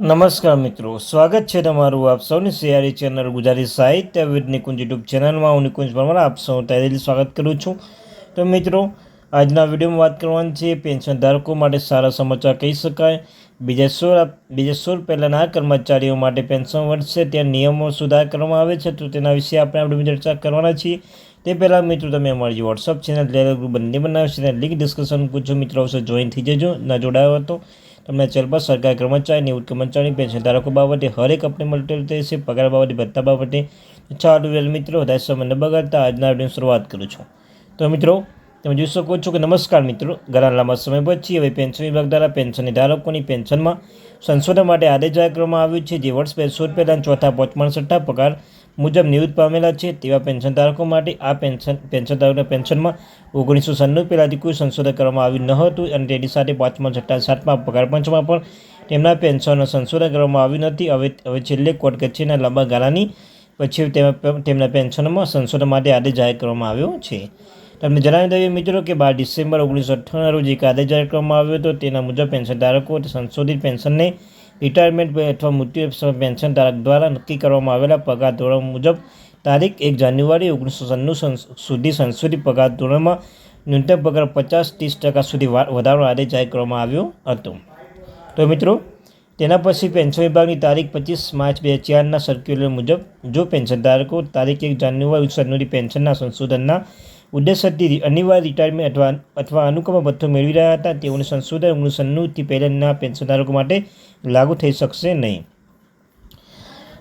નમસ્કાર મિત્રો, સ્વાગત છે તમારું આપ સૌની સિયારી ચેનલ ગુજરાતી સાહિત્ય વિદ નિકુંજ યુટ્યુબ ચેનલમાં. હું નિકુંજ પરમાર, આપ સૌ તૈયારી સ્વાગત કરું છું. તો મિત્રો, આજના વિડીયોમાં વાત કરવાની છે પેન્શન ધારકો માટે સારા સમાચાર કહી શકાય. બીજા સોળ બીજા સોળ પહેલાંના કર્મચારીઓ માટે પેન્શન વધશે, ત્યાં નિયમો સુધાર કરવામાં આવે છે. તો તેના વિશે આપણે આપણે ચર્ચા કરવાના છીએ. તે પહેલાં મિત્રો, તમે અમારી વોટ્સઅપ ચેનલ ટેલિગ્રામ ગ્રુપ બંને બનાવશે લિંક ડિસ્કશન પૂછો મિત્રો, અવશ્ય જોઈન થઈ જજો. ના જોડાયો હતો તમને ચેનલ સરકાર કર્મચારી નિવૃત્ત કર્મચારી પેન્શન ધારકો બાબતે હરેક અપડેટ મળતી રહેશે. પગાર બાબતે ભત્તા બાબતે ચાલુ વેલ મિત્રો, વધારે સમય ન બગાડતા આજના વીડિયો શરૂઆત કરું છું. તો મિત્રો, તમે જોઈ શકો છો કે નમસ્કાર મિત્રો, ઘણા લાંબા સમય પછી હવે પેન્શન વિભાગ દ્વારા પેન્શનની ધારકોની પેન્શનમાં સંશોધન માટે આદેશ જાહેર કરવામાં આવ્યું છે. જે વર્ષ બે સો પહેલાં ચોથા પાંચમા છઠ્ઠા પગાર મુજબ નિવૃત્ત પામેલા છે તેવા પેન્શન ધારકો માટે આ પેન્શન પેન્શન ધારકોના પેન્શનમાં ઓગણીસો સન્નું પહેલાંથી કોઈ સંશોધન કરવામાં આવ્યું ન હતું અને તેની સાથે પાંચમા, છઠ્ઠા, સાતમા, પગાર પંચમાં પણ તેમના પેન્શનનું સંશોધન કરવામાં આવ્યું નથી. હવે હવે છેલ્લે કોર્ટ કચેરીના લાંબા ગાળાની પછી તેમના પેન્શનમાં સંશોધન માટે આદેશ જાહેર કરવામાં આવ્યો છે. તમને જણાવી દઈએ મિત્રો કે બાર ડિસેમ્બર ઓગણીસો અઠ્ઠાણું રોજ એક આદેશ જાહેર કરવામાં આવ્યો હતો. તેના મુજબ પેન્શન ધારકો સંશોધિત પેન્શનને રિટાયરમેન્ટ અથવા મૃત્યુ પેન્શન ધારક દ્વારા નક્કી કરવામાં આવેલા પગાર ધોરણ મુજબ તારીખ એક જાન્યુઆરી ઓગણીસો સન્નું સુધી સંશોધિત પગાર ધોરણમાં ન્યૂનતમ પગાર પચાસ ત્રીસ ટકા સુધી વધારો આદેશ જાહેર કરવામાં આવ્યો હતો. તો મિત્રો, તેના પછી પેન્શન વિભાગની તારીખ પચીસ માર્ચ બે ચારના સર્ક્યુલર મુજબ જો પેન્શન ધારકો તારીખ એક જાન્યુઆરી સન્નુરી પેન્શનના સંશોધનના ઉદ્દેશ્યથી અનિવાર્ય રિટાયરમેન્ટ અથવા અથવા અનુક્રમ ભથ્થો મેળવી રહ્યા હતા. તેઓને સંશોધન ઓગણીસો પહેલાંના પેન્શનધારકો માટે લાગુ થઈ શકશે નહીં.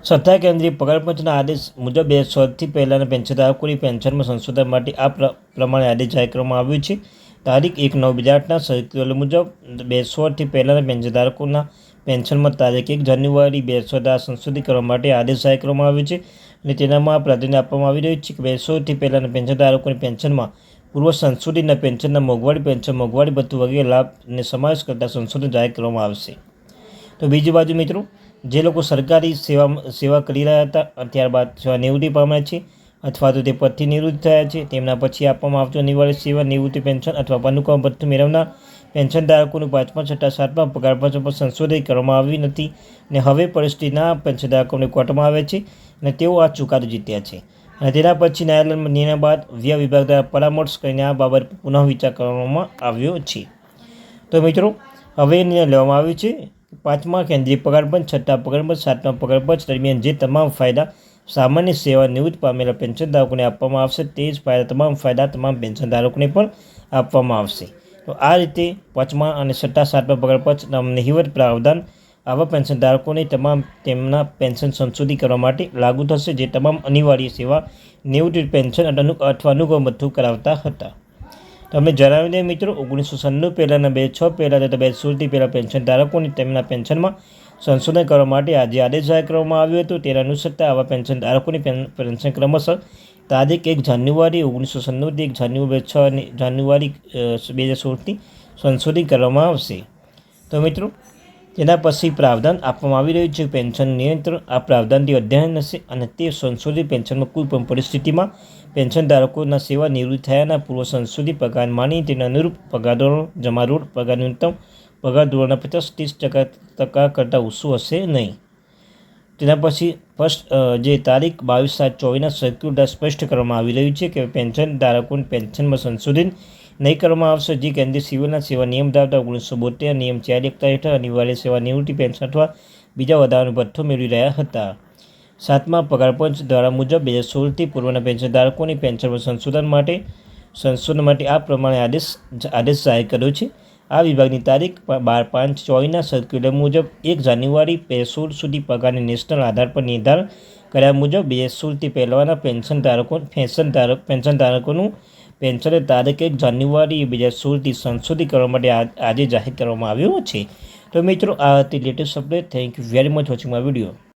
સત્તા કેન્દ્રીય પગારપંચના આદેશ મુજબ બે સોથી પહેલાંના પેન્શનધારકોની પેન્શનમાં સંશોધન માટે આ પ્રમાણે આદેશ જાહેર કરવામાં આવ્યો છે. તારીખ એક નવ બીજા આઠના સર્ક્યુલર મુજબ બે સોથી પહેલાંના પેન્શનધારકોના પેન્શનમાં તારીખ એક જાન્યુઆરી બે હજાર સંશોધિત કરવા માટે આદેશ જાહેર કરવામાં આવ્યો છે અને તેનામાં પ્રાધાન્ય આપવામાં આવી રહ્યું છે કે બેસોથી પહેલાંના પેન્શનધારકોની પેન્શનમાં પૂર્વ સંશોધિતના પેન્શનના મોંઘવારી પેન્શન, મોંઘવારી ભથ્થું વગેરે લાભને સમાવેશ કરતા સંશોધન જાહેર કરવામાં આવશે. તો બીજી બાજુ મિત્રો, જે લોકો સરકારી સેવા સેવા કરી રહ્યા હતા, ત્યારબાદ સેવા નિવૃત્તિ પામ્યા છે અથવા તો તે પદથી નિવૃત્ત થયા છે. તેમના પછી આપવામાં આવતું અનિવાર્ય સેવા, નિવૃત્તિ પેન્શન અથવા પનુકમ ભથ્થું મેળવનાર પેન્શન ધારકોનું પાંચમા, છઠ્ઠા, સાતમા પગાર પંચ પર સંશોધિત કરવામાં આવી નથી અને હવે પરિસ્થિતિના પેન્શન ધારકોને કોર્ટમાં આવે છે અને તેઓ આ ચુકાદો જીત્યા છે. અને તેના પછી ન્યાયાલયમાં નિર્ણય બાદ વ્યય વિભાગ દ્વારા પરામર્શ કરીને આ બાબત પુનઃ વિચાર કરવામાં આવ્યો છે. તો મિત્રો, હવે નિર્ણય લેવામાં આવ્યો છે. પાંચમા કેન્દ્રીય પગાર પંચ છઠ્ઠા પગાર પંચ સાતમા પગાર પંચ દરમિયાન જે તમામ ફાયદા સામાન્ય સેવા નિવૃત્ત પામેલા પેન્શનધારકોને આપવામાં આવશે. તે જ ફાયદા, તમામ ફાયદા તમામ પેન્શનધારકોને પણ આપવામાં આવશે. તો આ રીતે પાંચમા અને છઠ્ઠા સાતમા પગાર પંચ નહિવત પ્રાવધાન આવા પેન્શન ધારકોને તમામ તેમના પેન્શન સંશોધિત કરવા માટે લાગુ થશે, જે તમામ અનિવાર્ય સેવા નિવૃત્તિ પેન્શન અથવા અનુગમ ભથ્થું કરાવતા હતા. તમે જણાવી દે મિત્રો, ઓગણીસો સન્નું પહેલાંના બે છ પહેલાં તથા બે સોળથી પહેલાં પેન્શન ધારકોને તેમના પેન્શનમાં સંશોધન કરવા માટે આજે આદેશ જાહેર કરવામાં આવ્યો હતો. તેના અનુસરતા આવા પેન્શન ધારકોની પેન્શન ક્રમશઃ તારીખ એક જાન્યુઆરી ઓગણીસો સન્નુથી એક જાન્યુઆરી છ અને જાન્યુઆરી બે હજાર સોળથી સંશોધિત કરવામાં આવશે. તો મિત્રો, તેના પછી પ્રાવધાન આપવામાં આવી રહ્યું છે પેન્શન નિયંત્રણ આ પ્રાવધાનથી અધ્યયન હશે અને તે સંશોધિત પેન્શનમાં કોઈ પણ પરિસ્થિતિમાં પેન્શન ધારકોના સેવા નિવૃત્ત થયાના પૂર્વ સંશોધિત પગાર માની તેના અનુરૂપ પગાર જમા રોડ, પગાર ન્યૂનતમ પગાર ધોરણના પચાસ ત્રીસ ટકા ટકા કરતાં ઓછું હશે નહીં. તેના પછી ફર્સ્ટ જે તારીખ બાવીસ સાત ચોવીસના સર્ક્યુલર સ્પષ્ટ કરવામાં આવી રહ્યું છે કે પેન્શન ધારકોને પેન્શનમાં સંશોધન નહીં કરવામાં આવશે, જે કેન્દ્રીય સિવિલના સેવા નિયમ ધરાવતા ઓગણીસો બોતેર, નિયમ ચાર એકતા હેઠળ અનિવાર્ય સેવા નિવૃત્તિ પેન્શન અથવા બીજા વધારાનો ભથ્થો મેળવી રહ્યા હતા. સાતમા પગારપંચ દ્વારા મુજબ બે હજાર સોળથી પૂર્વના પેન્શન ધારકોની પેન્શનમાં સંશોધન માટે સંશોધન માટે આ પ્રમાણે આદેશ આદેશ જાહેર કર્યો છે. આ વિભાગની તારીખ બાર પાંચ ચોવીસના સર્ક્યુલર મુજબ એક જાન્યુઆરી સોળ સુધી પગારની નેશનલ આધાર પર નિર્ધાર કર્યા મુજબ બે સોળથી પહેલાંના પેન્શન ધારકો પેન્શન ધારક પેન્શન ધારકોનું પેન્શન તારીખ એક જાન્યુઆરી બે હજાર સોળથી સંશોધિત કરવા માટે આજે જાહેર કરવામાં આવ્યો છે. તો મિત્રો, આ હતી latest update thank you very much watching my video